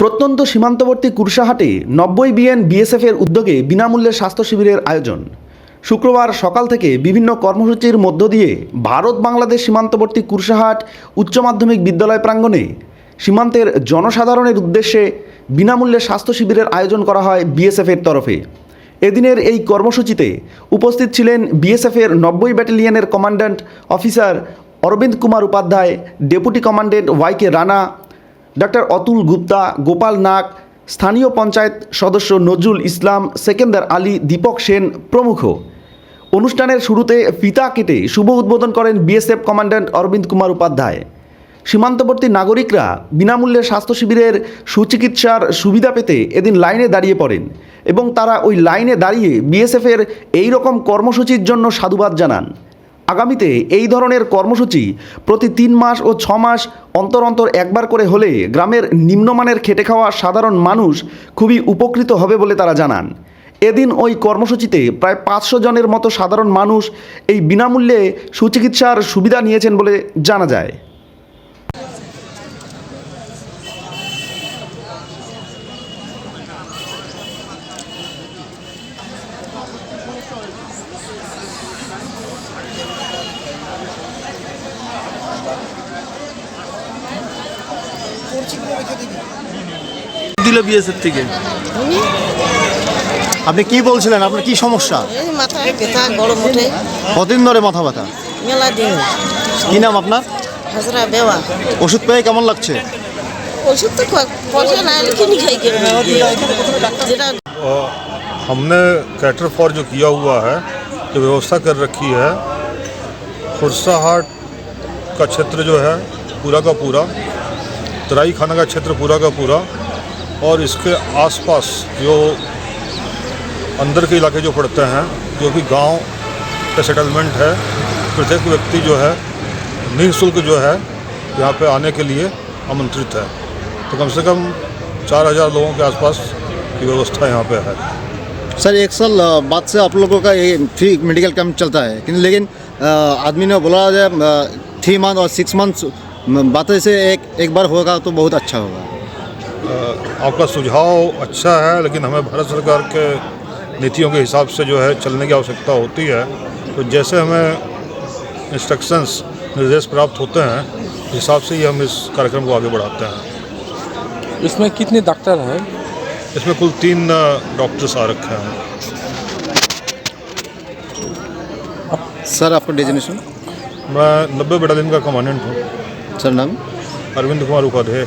প্রত্যন্ত সীমান্তবর্তী কুরসাহাটে নব্বই বিএন বিএসএফের উদ্যোগে বিনামূল্যে স্বাস্থ্য শিবিরের আয়োজন। শুক্রবার সকাল থেকে বিভিন্ন কর্মসূচির মধ্য দিয়ে ভারত বাংলাদেশ সীমান্তবর্তী কুরসাহাট উচ্চ মাধ্যমিক বিদ্যালয় প্রাঙ্গণে সীমান্তের জনসাধারণের উদ্দেশ্যে বিনামূল্যে স্বাস্থ্য শিবিরের আয়োজন করা হয় বিএসএফের তরফে। এদিনের এই কর্মসূচিতে উপস্থিত ছিলেন বিএসএফের নব্বই ব্যাটালিয়নের commandant officer Arvind Kumar Upadhyay, deputy commandant Y K Rana doctor Atul Gupta, Gopal Nag, স্থানীয় পঞ্চায়েত সদস্য নজরুল ইসলাম, সেকেন্দার আলী দীপক সেন প্রমুখ। অনুষ্ঠানের শুরুতে ফিতা কেটে শুভ উদ্বোধন করেন বিএসএফ কমান্ড্যান্ট অরবিন্দ কুমার উপাধ্যায়। সীমান্তবর্তী নাগরিকরা বিনামূল্যে স্বাস্থ্য শিবিরের সুচিকিৎসার সুবিধা পেতে এদিন লাইনে দাঁড়িয়ে পড়েন এবং তারা ওই লাইনে দাঁড়িয়ে বিএসএফের এই রকম কর্মসূচির জন্য সাধুবাদ জানান। আগামীতে এই ধরনের কর্মসূচি প্রতি তিন মাস ও ছ মাস অন্তর অন্তর একবার করে হলে গ্রামের নিম্নমানের খেটে খাওয়া সাধারণ মানুষ খুবই উপকৃত হবে বলে তারা জানান। এদিন ওই কর্মসূচিতে প্রায় পাঁচশো জনের মতো সাধারণ মানুষ এই বিনামূল্যে সুচিকিৎসার সুবিধা নিয়েছেন বলে জানা যায়। দিল বিএসএফ থেকে আপনি কি বলছিলেন আপনার কি সমস্যা এই মাথায় ব্যথা গরম উঠে কতদিন ধরে মাথা ব্যথা মেলা দিন কি নাম আপনার হাজরা বেওয়া ওষুধ পেয়ে কেমন লাগছে ওষুধ তো খ- পয়সা না এলে কিনে খাই কে যেটা और हमने कैटर फॉर जो किया हुआ है जो व्यवस्था कर रखी है खुरसा हाट का क्षेत्र जो है पूरा का पूरा तराई खाना का क्षेत्र पूरा का पूरा और इसके आसपास जो अंदर के इलाके जो पड़ते हैं, जो भी गाँव का सेटलमेंट है, प्रत्येक व्यक्ति जो है, निःशुल्क जो है, यहाँ पे आने के लिए आमंत्रित है। तो कम से कम चार हज़ार लोगों के आसपास की व्यवस्था यहाँ पे है। सर, एक साल बाद से आप लोगों का ये फ्री मेडिकल कैंप चलता है। लेकिन आदमी ने बोला है थ्री मंथ और सिक्स मंथ बाद से एक एक बार होगा तो बहुत अच्छा होगा। आपका सुझाव अच्छा है लेकिन हमें भारत सरकार के नीतियों के हिसाब से जो है चलने की आवश्यकता होती है। तो जैसे हमें इंस्ट्रक्शंस निर्देश प्राप्त होते हैं हिसाब से ही हम इस कार्यक्रम को आगे बढ़ाते हैं। इसमें कितने डॉक्टर हैं? इसमें कुल तीन डॉक्टर्स आ रखे हैं। सर आपका डेजिनेशन? मैं नब्बे बटालियन का कमांडेंट हूँ। सर नाम? अरविंद कुमार उपाध्याय।